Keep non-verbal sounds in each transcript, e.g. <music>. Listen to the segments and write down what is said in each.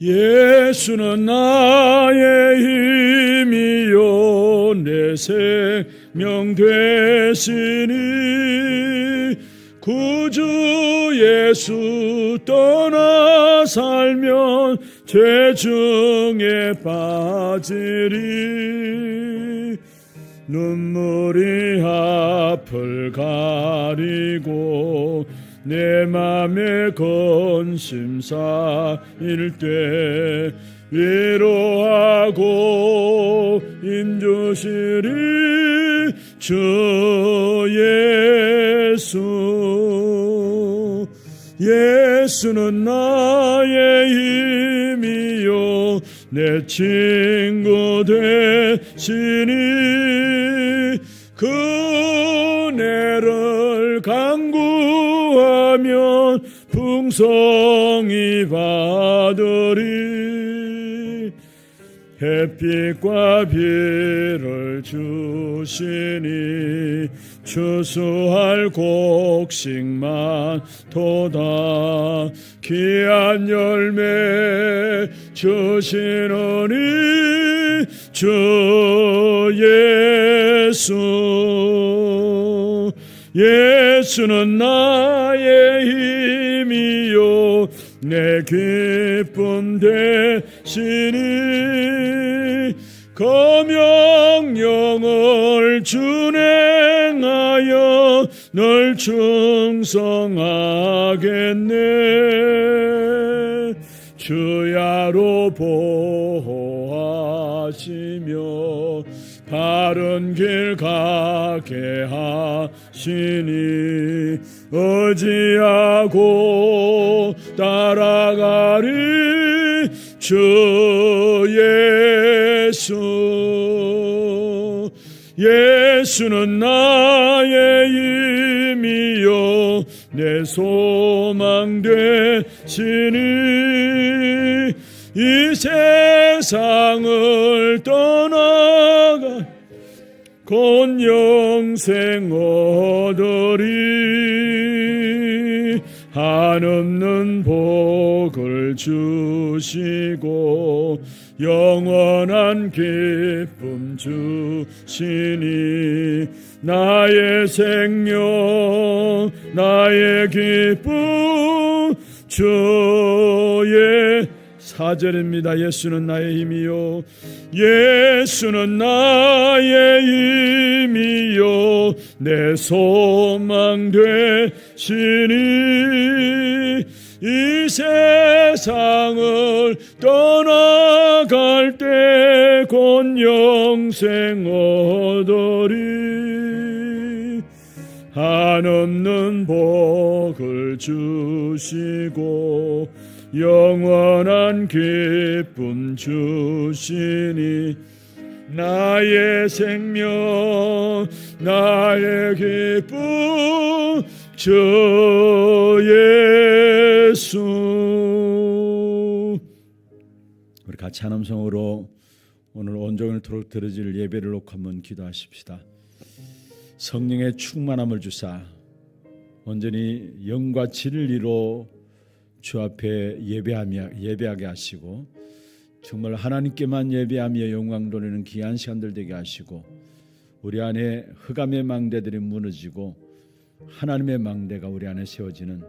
예수는 나의 힘이요 내 생명 되시니. 구주 예수 떠나 살면 죄 중에 빠지리. 눈물이 앞을 가리고 내 맘에 건심 쌓일 때 위로하고 인주시리 주 예수. 예수는 나의 힘이요. 내 친구 되시니 그 은혜를 강구 하면 풍성히 받으리. 햇빛과 비를 주시니 추수할 곡식만 도다 귀한 열매 주시느니 주 예수. 예 수는 나의 힘이요. 내 기쁨 되시니 거명령을 준행하여 널 충성하겠네. 주야로 보호하시며 바른 길 가게 하 시니 어지하고 따라가리 주 예수. 예수는 나의 힘이요. 내 소망 되시니 이 세상을 떠나가 곧 영생 얻으리. 한없는 복을 주시고 영원한 기쁨 주시니 나의 생명 나의 기쁨 주의 사절입니다. 예수는 나의 힘이요. 예수는 나의 힘이요. 내 소망 되시니 이 세상을 떠나갈 때 곧 영생 얻으리 한없는 복을 주시고 영원한 기쁨 주시니 나의 생명 나의 기쁨 주 예수. 우리 같이 한 음성으로 오늘 온종일 토록 들어질 예배를 놓고 한번 기도하십시다. 성령의 충만함을 주사 온전히 영과 진리로 주 앞에 예배하며 예배하게 하시고 정말 하나님께만 예배하며 영광 돌리는 귀한 시간들 되게 하시고 우리 안에 흑암의 망대들이 무너지고 하나님의 망대가 우리 안에 세워지는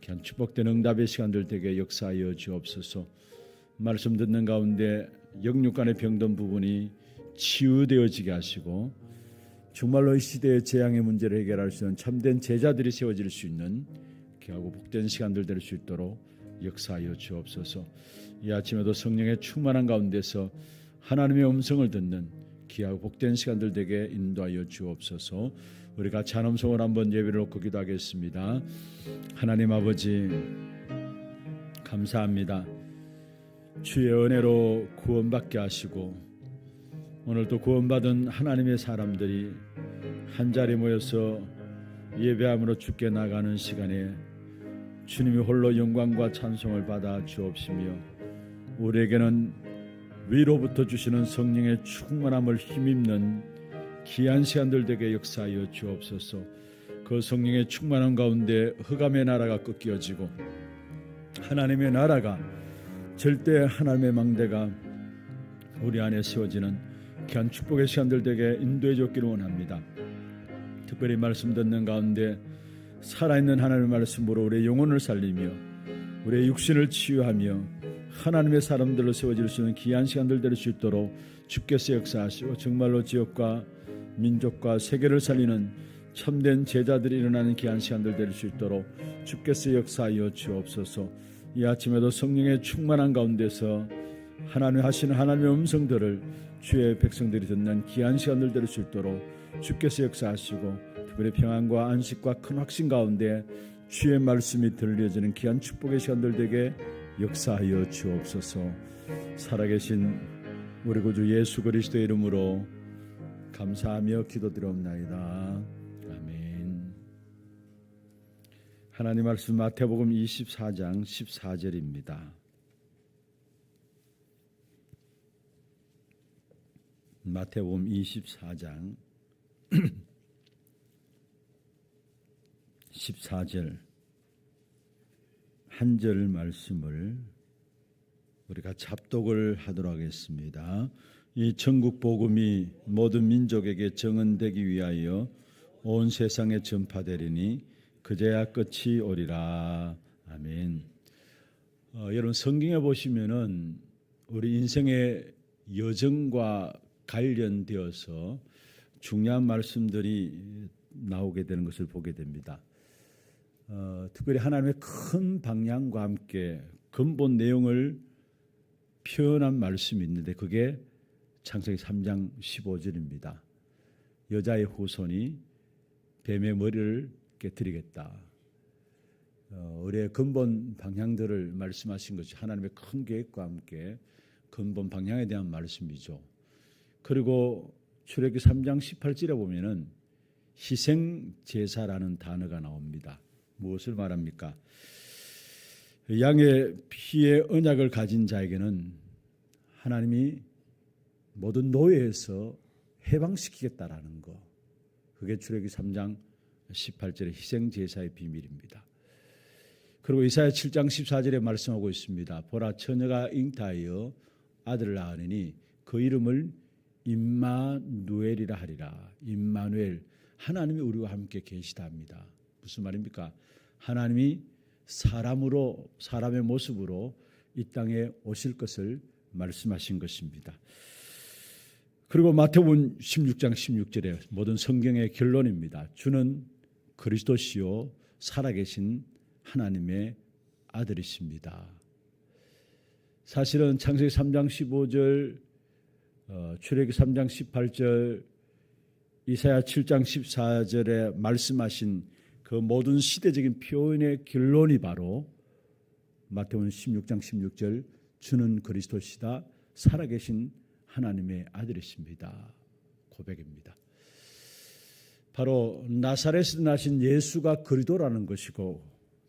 귀한 축복된 응답의 시간들 되게 역사하여 주옵소서. 말씀 듣는 가운데 영육간의 병든 부분이 치유되어지게 하시고 정말로 이 시대의 재앙의 문제를 해결할 수 있는 참된 제자들이 세워질 수 있는 귀하고 복된 시간들 될 수 있도록 역사하여 주옵소서. 이 아침에도 성령의 충만한 가운데서 하나님의 음성을 듣는 귀하고 복된 시간들 되게 인도하여 주옵소서. 우리가 찬음성을 한번 예배를 놓고 기도하겠습니다. 하나님 아버지 감사합니다. 주의 은혜로 구원받게 하시고 오늘도 구원받은 하나님의 사람들이 한 자리 모여서 예배함으로 주께 나가는 시간에 주님이 홀로 영광과 찬송을 받아 주옵시며 우리에게는 위로부터 주시는 성령의 충만함을 힘입는 귀한 시간들 되게 역사하여 주옵소서. 그 성령의 충만함 가운데 흑암의 나라가 꺾여지고 하나님의 나라가 절대 하나님의 망대가 우리 안에 세워지는 귀한 축복의 시간들 되게 인도해 줬기를 원합니다. 특별히 말씀 듣는 가운데 살아있는 하나님의 말씀으로 우리의 영혼을 살리며 우리의 육신을 치유하며 하나님의 사람들로 세워질 수 있는 귀한 시간들 될 수 있도록 주께서 역사하시고 정말로 지역과 민족과 세계를 살리는 참된 제자들이 일어나는 귀한 시간들 될 수 있도록 주께서 역사하여 주옵소서. 이 아침에도 성령의 충만한 가운데서 하나님 하시는 하나님의 음성들을 주의 백성들이 듣는 귀한 시간들 될 수 있도록 주께서 역사하시고 특별히 평안과 안식과 큰 확신 가운데 주의 말씀이 들려지는 귀한 축복의 시간들 되게 역사하여 주옵소서. 살아계신 우리 구주 예수 그리스도의 이름으로 감사하며 기도드리옵나이다. 아멘. 하나님 말씀 마태복음 24장 14절입니다. 마태복음 24장 <clears throat> 14절 한 절 말씀을 우리가 잡독을 하도록 하겠습니다. 이 천국 복음이 모든 민족에게 정언되기 위하여 온 세상에 전파되리니 그제야 끝이 오리라. 아멘. 어, 여러분 성경에 보시면은 우리 인생의 여정과 관련되어서 중요한 말씀들이 나오게 되는 것을 보게 됩니다. 어, 특별히 하나님의 큰 방향과 함께 근본 내용을 표현한 말씀이 있는데 그게 창세기 3장 15절입니다. 여자의 후손이 뱀의 머리를 깨뜨리겠다. 어, 우리의 근본 방향들을 말씀하신 것이 하나님의 큰 계획과 함께 근본 방향에 대한 말씀이죠. 그리고 출애기 3장 18절에 보면은 희생 제사라는 단어가 나옵니다. 무엇을 말합니까? 양의 피의 언약을 가진 자에게는 하나님이 모든 노예에서 해방시키겠다라는 거. 그게 출애기 3장 18절의 희생 제사의 비밀입니다. 그리고 이사야 7장 14절에 말씀하고 있습니다. 보라 처녀가 잉타하여 아들을 낳으니 그 이름을 임마누엘이라 하리라. 임마누엘 하나님이 우리와 함께 계시다합니다. 무슨 말입니까? 하나님이 사람으로 사람의 모습으로 이 땅에 오실 것을 말씀하신 것입니다. 그리고 마태복음 16장 16절에 모든 성경의 결론입니다. 주는 그리스도시요 살아계신 하나님의 아들이십니다. 사실은 창세기 3장 15절, 어, 출애기 3장 18절, 이사야 7장 14절에 말씀하신 그 모든 시대적인 표현의 결론이 바로 마태복음 16장 16절 주는 그리스도시다 살아계신 하나님의 아들이십니다. 고백입니다. 바로 나사렛에서 나신 예수가 그리도라는 것이고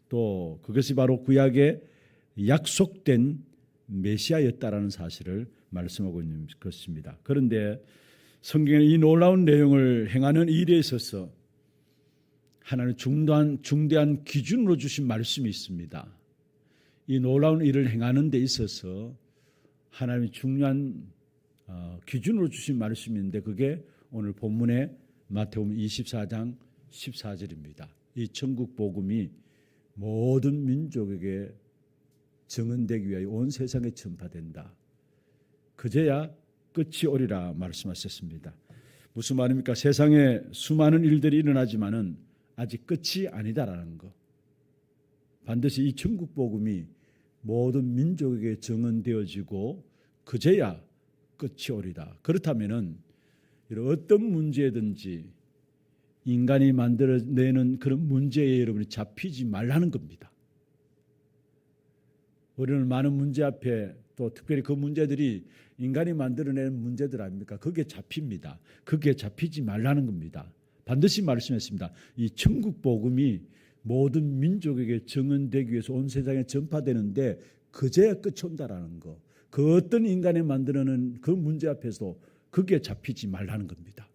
또 그것이 바로 구약의 약속된 메시아였다라는 사실을 말씀하고 있는 것입니다. 그런데 성경에 이 놀라운 내용을 행하는 일에 있어서 하나님 중대한, 중대한 기준으로 주신 말씀이 있습니다. 이 놀라운 일을 행하는 데 있어서 하나님이 중요한 어, 기준으로 주신 말씀인데 그게 오늘 본문의 마태복음 24장 14절입니다. 이 천국 복음이 모든 민족에게 정언되기 위하여 온 세상에 전파된다. 그제야 끝이 오리라 말씀하셨습니다. 무슨 말입니까? 세상에 수많은 일들이 일어나지만은 아직 끝이 아니다라는 거. 반드시 이 천국 복음이 모든 민족에게 정언되어지고 그제야 끝이 오리다. 그렇다면은 이런 어떤 문제든지 인간이 만들어내는 그런 문제에 여러분이 잡히지 말라는 겁니다. 우리는 많은 문제 앞에 또 특별히 그 문제들이 인간이 만들어내는 문제들 아닙니까? 그게 잡힙니다. 그게 잡히지 말라는 겁니다. 반드시 말씀했습니다. 이 천국 복음이 모든 민족에게 정언되기 위해서 온 세상에 전파되는데 그제야 끝이 온다라는 거. 그 어떤 인간이 만들어낸 그 문제 앞에서 그게 잡히지 말라는 겁니다.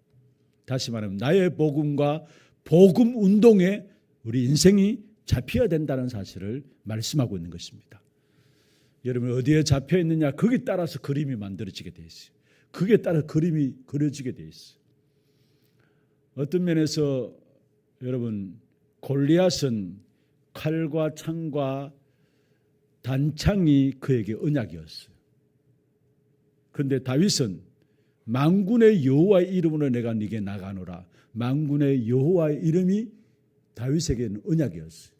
다시 말하면 나의 복음과 복음 운동에 우리 인생이 잡혀야 된다는 사실을 말씀하고 있는 것입니다. 여러분 어디에 잡혀 있느냐 거기 따라서 그림이 만들어지게 돼 있어요. 그게 따라 그림이 그려지게 돼 있어요. 어떤 면에서 여러분 골리앗은 칼과 창과 단창이 그에게 언약이었어요. 그런데 다윗은 망군의 여호와의 이름으로 내가 네게 나가노라. 망군의 여호와의 이름이 다윗에게는 언약이었어요.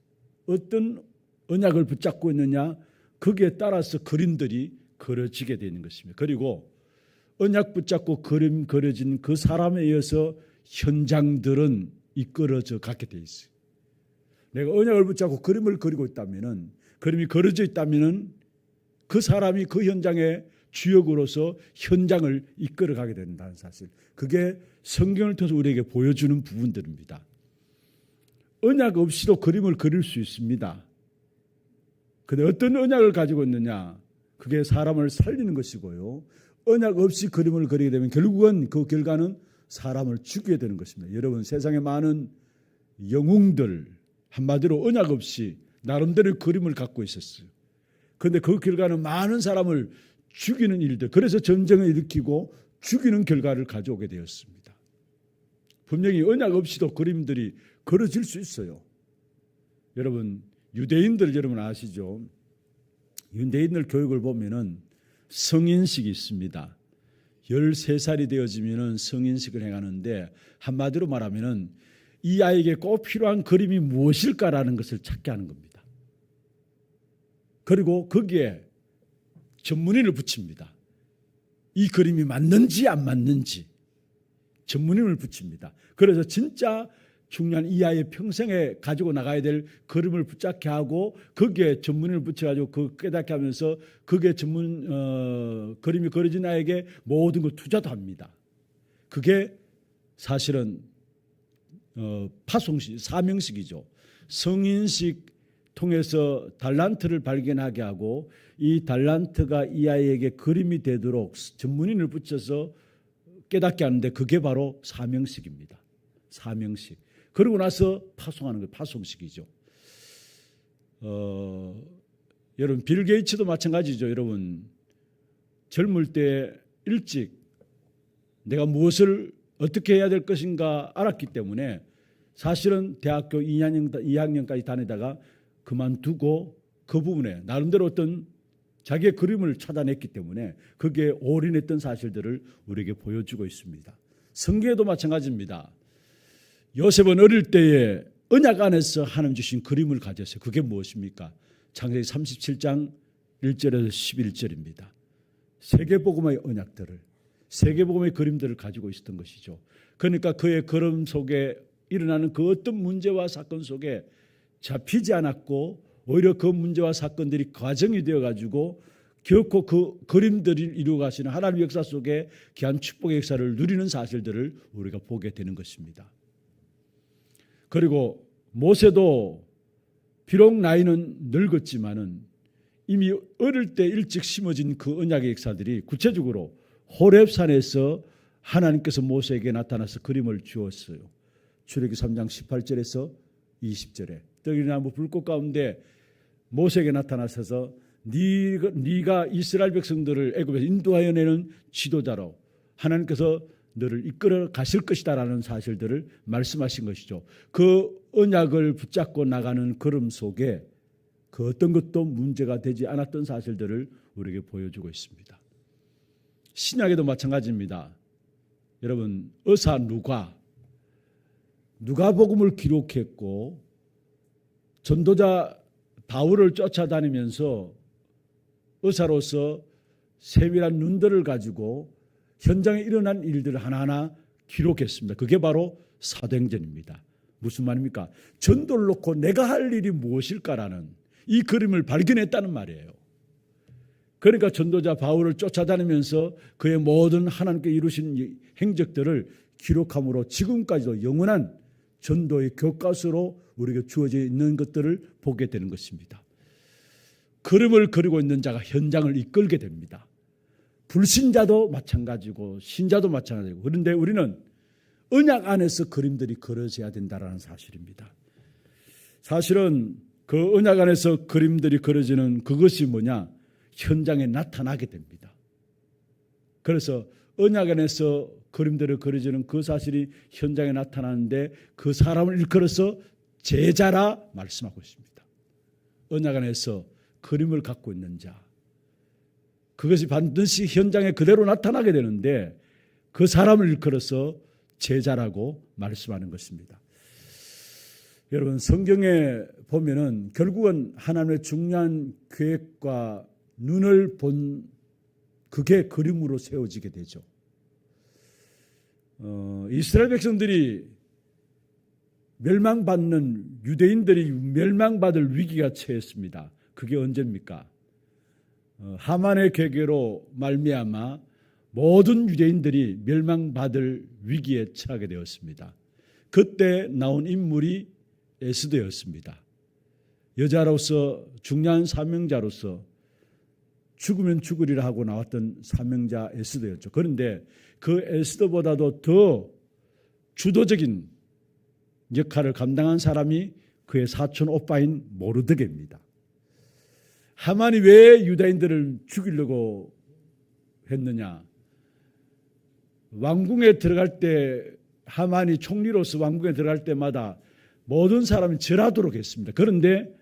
어떤 언약을 붙잡고 있느냐? 거기에 따라서 그림들이 그려지게 되는 것입니다. 그리고 언약 붙잡고 그림 그려진 그 사람에 의해서 현장들은 이끌어져 가게 돼 있어요. 내가 언약을 붙잡고 그림을 그리고 있다면은 그림이 그려져 있다면은 그 사람이 그 현장의 주역으로서 현장을 이끌어 가게 된다는 사실. 그게 성경을 통해서 우리에게 보여주는 부분들입니다. 언약 없이도 그림을 그릴 수 있습니다. 근데 어떤 언약을 가지고 있느냐? 그게 사람을 살리는 것이고요. 언약 없이 그림을 그리게 되면 결국은 그 결과는 사람을 죽이게 되는 것입니다. 여러분 세상에 많은 영웅들 한마디로 언약 없이 나름대로 그림을 갖고 있었어요. 그런데 그 결과는 많은 사람을 죽이는 일들, 그래서 전쟁을 일으키고 죽이는 결과를 가져오게 되었습니다. 분명히 언약 없이도 그림들이 그려질 수 있어요. 여러분 유대인들 여러분 아시죠? 유대인들 교육을 보면은 성인식이 있습니다. 13살이 되어지면은 성인식을 행하는데 한마디로 말하면은 이 아이에게 꼭 필요한 그림이 무엇일까라는 것을 찾게 하는 겁니다. 그리고 거기에 전문의를 붙입니다. 이 그림이 맞는지 안 맞는지 전문의를 붙입니다. 그래서 진짜 중요한 이 아이의 평생에 가지고 나가야 될 그림을 붙잡게 하고 거기에 전문을 붙여가지고 그 깨닫게 하면서 그게 전문 어, 그림이 그려진 아이에게 모든 걸 투자도 합니다. 그게 사실은 어, 파송식 사명식이죠. 성인식 통해서 달란트를 발견하게 하고 이 달란트가 이 아이에게 그림이 되도록 전문인을 붙여서 깨닫게 하는데 그게 바로 사명식입니다. 사명식. 그러고 나서 파송하는 거 파송식이죠. 어, 여러분 빌 게이츠도 마찬가지죠. 여러분 젊을 때 일찍 내가 무엇을 어떻게 해야 될 것인가 알았기 때문에 사실은 대학교 2학년, 2학년까지 다니다가 그만두고 그 부분에 나름대로 어떤 자기의 그림을 찾아냈기 때문에 그게 올인했던 사실들을 우리에게 보여주고 있습니다. 성경에도 마찬가지입니다. 요셉은 어릴 때에 언약 안에서 하나님 주신 그림을 가졌어요. 그게 무엇입니까? 창세기 37장 1절에서 11절입니다. 세계복음의 언약들을 세계복음의 그림들을 가지고 있었던 것이죠. 그러니까 그의 걸음 속에 일어나는 그 어떤 문제와 사건 속에 잡히지 않았고 오히려 그 문제와 사건들이 과정이 되어 가지고 결코 그 그림들을 이루어 가시는 하나님의 역사 속에 귀한 축복의 역사를 누리는 사실들을 우리가 보게 되는 것입니다. 그리고 모세도 비록 나이는 늙었지만은 이미 어릴 때 일찍 심어진 그 언약의 역사들이 구체적으로 호렙산에서 하나님께서 모세에게 나타나서 그림을 주었어요. 출애기 3장 18절에서 20절에 떡이나무 불꽃 가운데 모세에게 나타나셔서 네가, 이스라엘 백성들을 애굽에서 인도하여 내는 지도자로 하나님께서 너를 이끌어 가실 것이다라는 사실들을 말씀하신 것이죠. 그 언약을 붙잡고 나가는 걸음 속에 그 어떤 것도 문제가 되지 않았던 사실들을 우리에게 보여주고 있습니다. 신약에도 마찬가지입니다. 여러분 의사 누가 누가복음을 기록했고 전도자 바울을 쫓아다니면서 의사로서 세밀한 눈들을 가지고 현장에 일어난 일들을 하나하나 기록했습니다. 그게 바로 사도행전입니다. 무슨 말입니까? 전도를 놓고 내가 할 일이 무엇일까라는 이 그림을 발견했다는 말이에요. 그러니까 전도자 바울을 쫓아다니면서 그의 모든 하나님께 이루신 이 행적들을 기록함으로 지금까지도 영원한 전도의 교과서로 우리에게 주어져 있는 것들을 보게 되는 것입니다. 그림을 그리고 있는 자가 현장을 이끌게 됩니다. 불신자도 마찬가지고 신자도 마찬가지고 그런데 우리는 언약 안에서 그림들이 그려져야 된다라는 사실입니다. 사실은 그 언약 안에서 그림들이 그려지는 그것이 뭐냐? 현장에 나타나게 됩니다. 그래서 언약 안에서 그림들을 그려지는 그 사실이 현장에 나타나는데 그 사람을 일컬어서 제자라 말씀하고 있습니다. 언약 안에서 그림을 갖고 있는 자. 그것이 반드시 현장에 그대로 나타나게 되는데 그 사람을 일컬어서 제자라고 말씀하는 것입니다. 여러분 성경에 보면은 결국은 하나님의 중요한 계획과 눈을 본 그게 그림으로 세워지게 되죠. 어, 이스라엘 백성들이 멸망받는 유대인들이 멸망받을 위기가 처했습니다. 그게 언제입니까? 어, 하만의 계계로 말미암아 모든 유대인들이 멸망받을 위기에 처하게 되었습니다. 그때 나온 인물이 에스더였습니다. 여자로서 중요한 사명자로서 죽으면 죽으리라 하고 나왔던 사명자 에스더였죠. 그런데 그 에스더보다도 더 주도적인 역할을 감당한 사람이 그의 사촌 오빠인 모르드게입니다. 하만이 왜 유다인들을 죽이려고 했느냐? 왕궁에 들어갈 때 하만이 총리로서 왕궁에 들어갈 때마다 모든 사람이 절하도록 했습니다. 그런데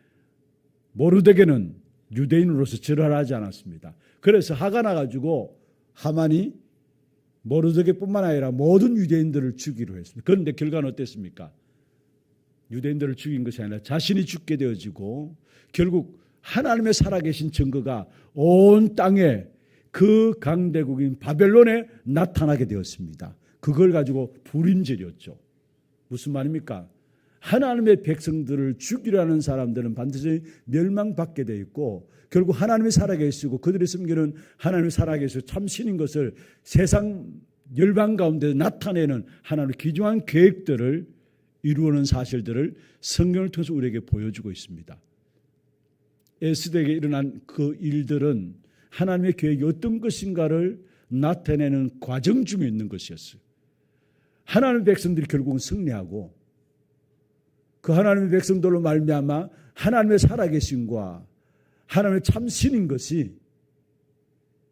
모르드게는 유대인으로서 절하를 하지 않았습니다. 그래서 화가 나가지고 하만이 모르드게뿐만 아니라 모든 유대인들을 죽이로 했습니다. 그런데 결과는 어땠습니까? 유대인들을 죽인 것이 아니라 자신이 죽게 되어지고 결국 하나님의 살아계신 증거가 온 땅에 그 강대국인 바벨론에 나타나게 되었습니다. 그걸 가지고 불인절이었죠. 무슨 말입니까? 하나님의 백성들을 죽이려는 사람들은 반드시 멸망받게 되어 있고 결국 하나님이 살아계시고 그들이 숨기는 하나님이 살아계시고 참신인 것을 세상 열방 가운데 나타내는 하나님의 귀중한 계획들을 이루는 사실들을 성경을 통해서 우리에게 보여주고 있습니다. 에스더에게 일어난 그 일들은 하나님의 계획이 어떤 것인가를 나타내는 과정 중에 있는 것이었어요. 하나님의 백성들이 결국은 승리하고 그 하나님의 백성들로 말미암아 하나님의 살아계심과 하나님의 참신인 것이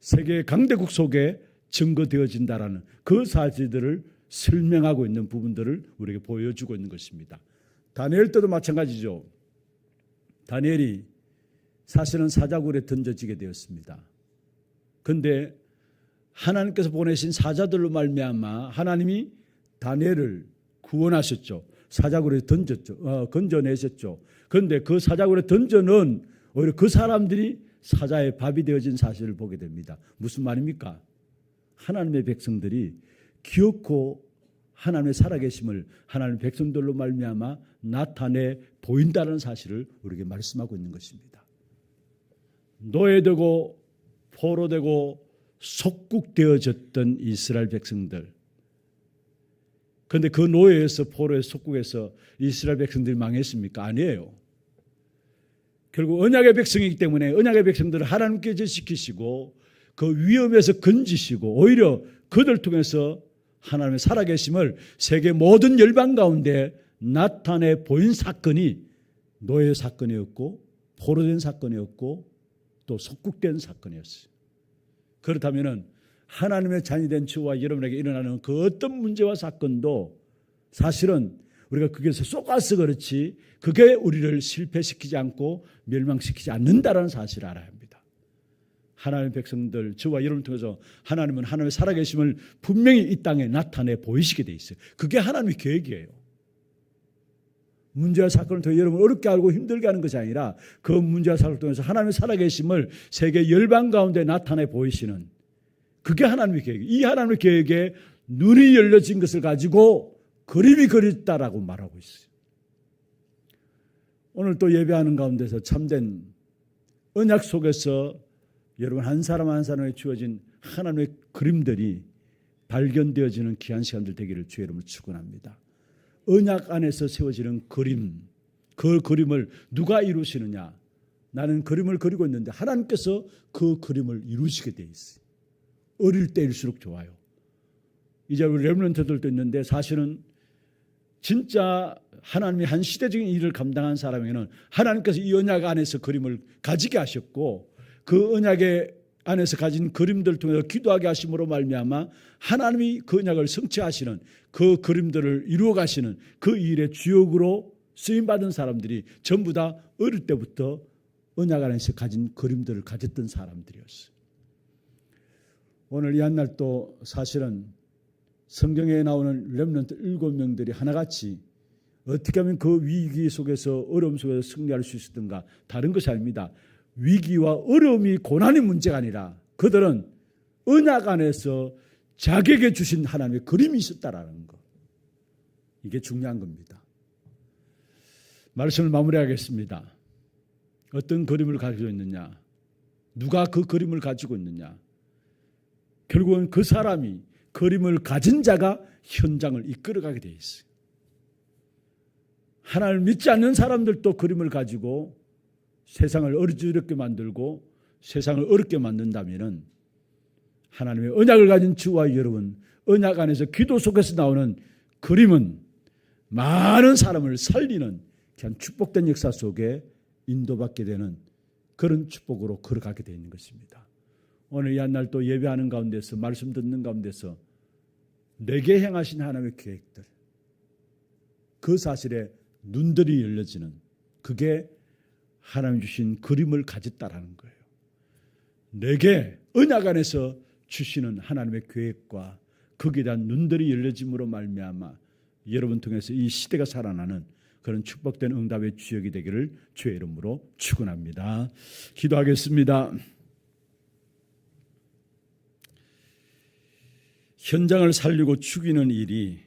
세계 강대국 속에 증거되어진다라는 그 사실들을 설명하고 있는 부분들을 우리에게 보여주고 있는 것입니다. 다니엘 때도 마찬가지죠. 다니엘이 사실은 사자굴에 던져지게 되었습니다. 근데 하나님께서 보내신 사자들로 말미암아 하나님이 다니엘을 구원하셨죠. 사자굴에 던졌죠. 어, 건져내셨죠. 그런데 그 사자굴에 던져는 오히려 그 사람들이 사자의 밥이 되어진 사실을 보게 됩니다. 무슨 말입니까? 하나님의 백성들이 기억고 하나님의 살아계심을 하나님의 백성들로 말미암아 나타내 보인다는 사실을 우리에게 말씀하고 있는 것입니다. 노예되고 포로되고 속국되어졌던 이스라엘 백성들. 그런데 그 노예에서 포로에서 속국에서 이스라엘 백성들이 망했습니까? 아니에요. 결국 언약의 백성이기 때문에 언약의 백성들을 하나님께 제시키시고 그 위험에서 건지시고 오히려 그들 통해서 하나님의 살아계심을 세계 모든 열방 가운데 나타내 보인 사건이 노예 사건이었고 포로된 사건이었고 또 속국된 사건이었어요. 그렇다면은 하나님의 자녀 된 저와 여러분에게 일어나는 그 어떤 문제와 사건도 사실은 우리가 거기서 쏘가서 그렇지 그게 우리를 실패시키지 않고 멸망시키지 않는다라는 사실을 알아야 합니다. 하나님의 백성들 저와 여러분 통해서 하나님은 하나님의 살아계심을 분명히 이 땅에 나타내 보이시게 돼 있어요. 그게 하나님의 계획이에요. 문제와 사건을 통해 여러분 어렵게 알고 힘들게 하는 것이 아니라 그 문제와 사건을 통해서 하나님의 살아계심을 세계 열방 가운데 나타내 보이시는 그게 하나님의 계획. 이 하나님의 계획에 눈이 열려진 것을 가지고 그림이 그렸다라고 말하고 있어요. 오늘 또 예배하는 가운데서 참된 언약 속에서 여러분 한 사람 한 사람에 주어진 하나님의 그림들이 발견되어지는 귀한 시간들 되기를 주의 이름으로 축원합니다. 언약 안에서 세워지는 그림, 그 그림을 누가 이루시느냐? 나는 그림을 그리고 있는데 하나님께서 그 그림을 이루시게 돼 있어요. 어릴 때일수록 좋아요. 이제 우리 렘런트들도 있는데 사실은 진짜 하나님이 한 시대적인 일을 감당한 사람에게는 하나님께서 이 언약 안에서 그림을 가지게 하셨고 그 언약의 안에서 가진 그림들 통해서 기도하게 하심으로 말미암아 하나님이 그 언약을 성취하시는 그 그림들을 이루어 가시는 그 일의 주역으로 쓰임 받은 사람들이 전부 다 어릴 때부터 언약 안에서 가진 그림들을 가졌던 사람들이었어요. 오늘 이 한날 또 사실은 성경에 나오는 렘넌트 일곱 명들이 하나같이 어떻게 하면 그 위기 속에서 어려움 속에서 승리할 수 있었던가 다른 것이 아닙니다. 위기와 어려움이 고난의 문제가 아니라 그들은 언약 안에서 자기에게 주신 하나님의 그림이 있었다라는 것. 이게 중요한 겁니다. 말씀을 마무리하겠습니다. 어떤 그림을 가지고 있느냐? 누가 그 그림을 가지고 있느냐? 결국은 그 사람이 그림을 가진 자가 현장을 이끌어가게 돼 있어요. 하나님을 믿지 않는 사람들도 그림을 가지고 세상을 어렵게 만들고 세상을 어렵게 만든다면은 하나님의 언약을 가진 주와 여러분, 언약 안에서 기도 속에서 나오는 그림은 많은 사람을 살리는 그냥 축복된 역사 속에 인도받게 되는 그런 축복으로 걸어가게 되어 있는 것입니다. 오늘 이 한날 또 예배하는 가운데서 말씀 듣는 가운데서 내게 행하신 하나님의 계획들 그 사실에 눈들이 열려지는 그게 하나님 주신 그림을 가졌다라는 거예요. 내게 언약 안에서 주시는 하나님의 계획과 거기에 대한 눈들이 열려짐으로 말미암아 여러분 통해서 이 시대가 살아나는 그런 축복된 응답의 주역이 되기를 주의 이름으로 축원합니다. 기도하겠습니다. 현장을 살리고 죽이는 일이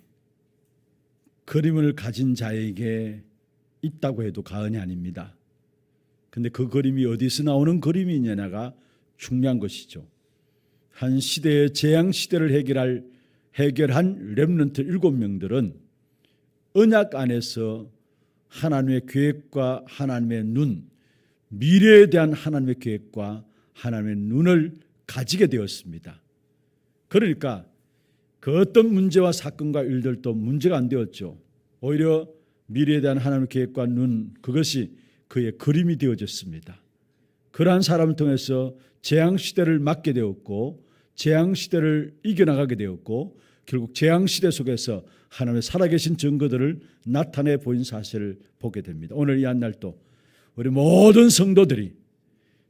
그림을 가진 자에게 있다고 해도 과언이 아닙니다. 근데 그 그림이 어디서 나오는 그림이냐가 중요한 것이죠. 한 시대의 재앙 시대를 해결할 해결한 렘넌트 일곱 명들은 언약 안에서 하나님의 계획과 하나님의 눈, 미래에 대한 하나님의 계획과 하나님의 눈을 가지게 되었습니다. 그러니까 그 어떤 문제와 사건과 일들도 문제가 안 되었죠. 오히려 미래에 대한 하나님의 계획과 눈, 그것이 그의 그림이 되어졌습니다. 그러한 사람을 통해서 재앙 시대를 맞게 되었고 재앙 시대를 이겨나가게 되었고 결국 재앙 시대 속에서 하나님의 살아계신 증거들을 나타내 보인 사실을 보게 됩니다. 오늘 이 한날도 우리 모든 성도들이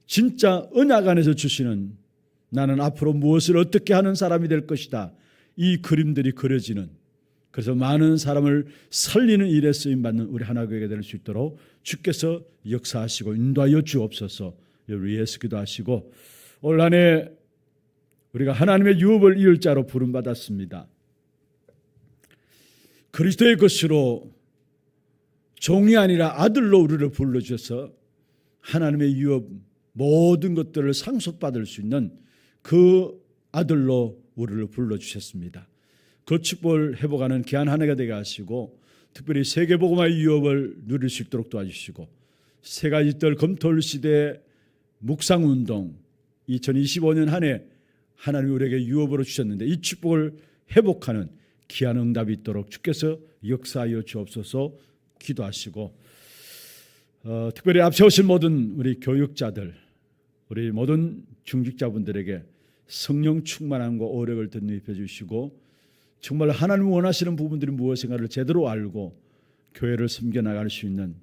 진짜 언약 안에서 주시는 나는 앞으로 무엇을 어떻게 하는 사람이 될 것이다. 이 그림들이 그려지는 그래서 많은 사람을 살리는 일에 쓰임 받는 우리 하나교회가 될 수 있도록 주께서 역사하시고 인도하여 주옵소서. 여러분 예수 기도하시고 올 한해 우리가 하나님의 유업을 이을 자로 부름 받았습니다. 그리스도의 것으로 종이 아니라 아들로 우리를 불러 주셔서 하나님의 유업 모든 것들을 상속받을 수 있는 그 아들로 우리를 불러 주셨습니다. 그 축복을 회복하는 귀한 한 해가 되게 하시고 특별히 세계복음화의 유업을 누릴 수 있도록 도와주시고 세 가지 뜰 검토를 시대 묵상운동 2025년 한 해 하나님이 우리에게 유업으로 주셨는데 이 축복을 회복하는 귀한 응답이 있도록 주께서 역사하여 주옵소서 기도하시고 어, 특별히 앞세우신 모든 우리 교육자들 우리 모든 중직자분들에게 성령 충만함과 오력을 덧입혀 주시고 정말 하나님 원하시는 부분들이 무엇인가를 제대로 알고 교회를 섬겨 나갈 수 있는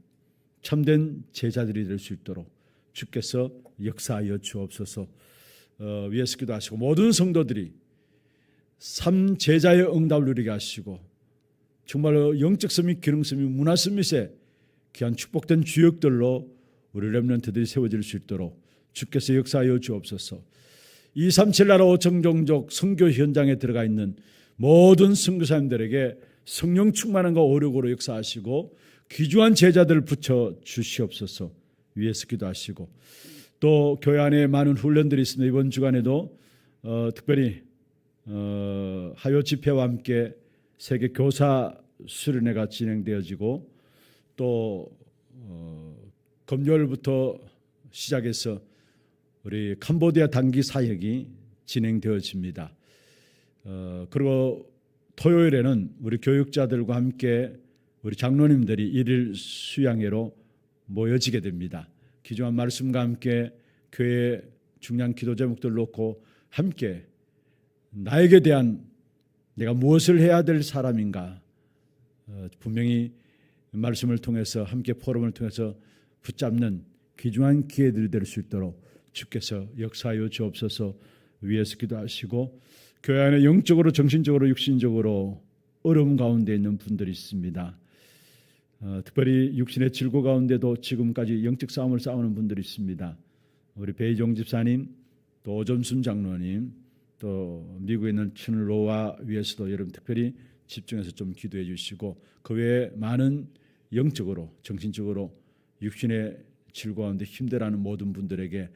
참된 제자들이 될 수 있도록 주께서 역사하여 주옵소서. 어, 위에서 기도하시고 모든 성도들이 삼 제자의 응답을 누리게 하시고 정말로 영적 서밋, 기능 서밋, 문화 서밋에 귀한 축복된 주역들로 우리 렘넌트들이 세워질 수 있도록 주께서 역사하여 주옵소서. 237 나라 5천 종족 선교 현장에 들어가 있는 모든 선교사님들에게 성령 충만함과 오력으로 역사하시고 귀중한 제자들을 붙여 주시옵소서. 위에서 기도하시고 또 교회 안에 많은 훈련들이 있습니다. 이번 주간에도 어, 특별히 어, 하요 집회와 함께 세계 교사 수련회가 진행되어지고 또 어, 금요일부터 시작해서 우리 캄보디아 단기 사역이 진행되어집니다. 어, 그리고 토요일에는 우리 교육자들과 함께 우리 장로님들이 일일 수양회로 모여지게 됩니다. 기존한 말씀과 함께 교회 중요한 기도 제목들 놓고 함께 나에게 대한 내가 무엇을 해야 될 사람인가 어, 분명히 말씀을 통해서 함께 포럼을 통해서 붙잡는 귀중한 기회들이 될 수 있도록 주께서 역사하여 주옵소서 위에서 기도하시고 교회 안에 영적으로 정신적으로 육신적으로 어려움 가운데 있는 분들이 있습니다. 어, 특별히 육신의 질고 가운데도 지금까지 영적 싸움을 싸우는 분들이 있습니다. 우리 베이종 집사님, 또 오점순 장로님, 또 미국에 있는 춘로와 위에서도 여러분 특별히 집중해서 좀 기도해 주시고 그 외에 많은 영적으로 정신적으로 육신의 질고 가운데 힘들어하는 모든 분들에게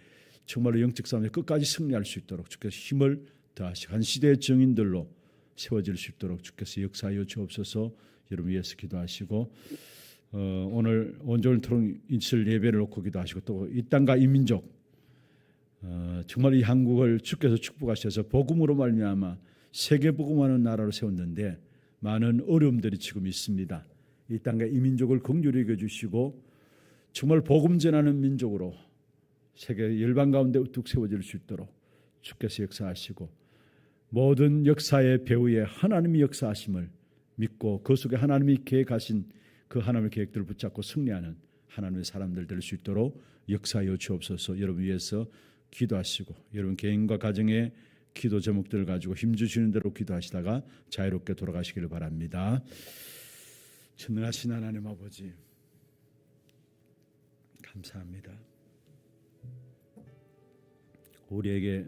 정말로 영적 싸움에 끝까지 승리할 수 있도록 주께서 힘을 더하시고 한 시대의 증인들로 세워질 수 있도록 주께서 역사하여 주옵소서 여러분 위해서 기도하시고 어, 오늘 온종일 토록 있을 예배를 놓고 기도하시고 또 이 땅과 이 민족 어, 정말 이 한국을 주께서 축복하셔서 복음으로 말미암아 세계 복음하는 나라로 세웠는데 많은 어려움들이 지금 있습니다. 이 땅과 이 민족을 긍휼히 여겨 주시고 정말 복음 전하는 민족으로 세계 열방 가운데 우뚝 세워질 수 있도록 주께서 역사하시고 모든 역사의 배후에 하나님이 역사하심을 믿고 그 속에 하나님이 계획하신 그 하나님의 계획들을 붙잡고 승리하는 하나님의 사람들 될 수 있도록 역사하여 주옵소서 여러분 위해서 기도하시고 여러분 개인과 가정의 기도 제목들을 가지고 힘 주시는 대로 기도하시다가 자유롭게 돌아가시기를 바랍니다. 전능하신 하나님 아버지 감사합니다. 우리에게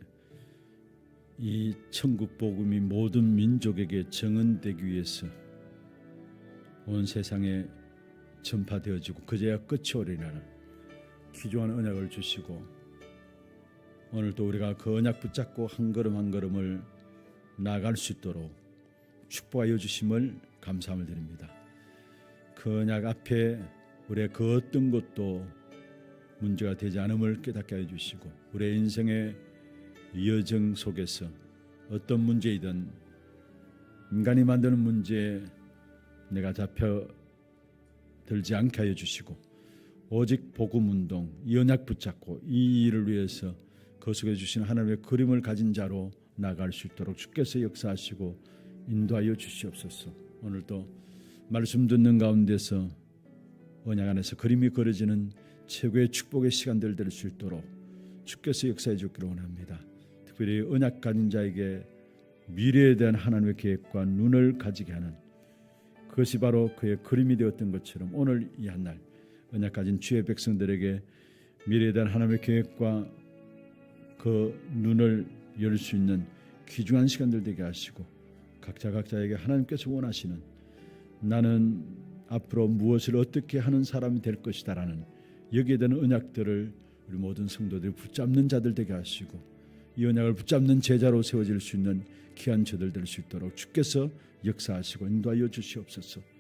이 천국 복음이 모든 민족에게 정언되기 위해서 온 세상에 전파되어지고 그제야 끝이 오리라는 귀중한 언약을 주시고 오늘도 우리가 그 언약 붙잡고 한 걸음 한 걸음을 나아갈 수 있도록 축복하여 주심을 감사함을 드립니다. 그 언약 앞에 우리의 그 어떤 것도 문제가 되지 않음을 깨닫게 해 주시고 우리의 인생의 여정 속에서 어떤 문제이든 인간이 만드는 문제에 내가 잡혀 들지 않게 하여 주시고 오직 복음 운동 이 언약 붙잡고 이 일을 위해서 그 속에 주신 하나님의 그림을 가진 자로 나갈 수 있도록 주께서 역사하시고 인도하여 주시옵소서. 오늘도 말씀 듣는 가운데서 언약 안에서 그림이 그려지는 최고의 축복의 시간들 될 수 있도록 주께서 역사해 주기를 원합니다. 특별히 언약 가진 자에게 미래에 대한 하나님의 계획과 눈을 가지게 하는 그것이 바로 그의 그림이 되었던 것처럼 오늘 이 한 날 언약 가진 주의 백성들에게 미래에 대한 하나님의 계획과 그 눈을 열 수 있는 귀중한 시간들 되게 하시고 각자 각자에게 하나님께서 원하시는 나는 앞으로 무엇을 어떻게 하는 사람이 될 것이다라는 여기에 대한 언약들을 우리 모든 성도들이 붙잡는 자들 되게 하시고 이 언약을 붙잡는 제자로 세워질 수 있는 귀한 저들 될 수 있도록 주께서 역사하시고 인도하여 주시옵소서.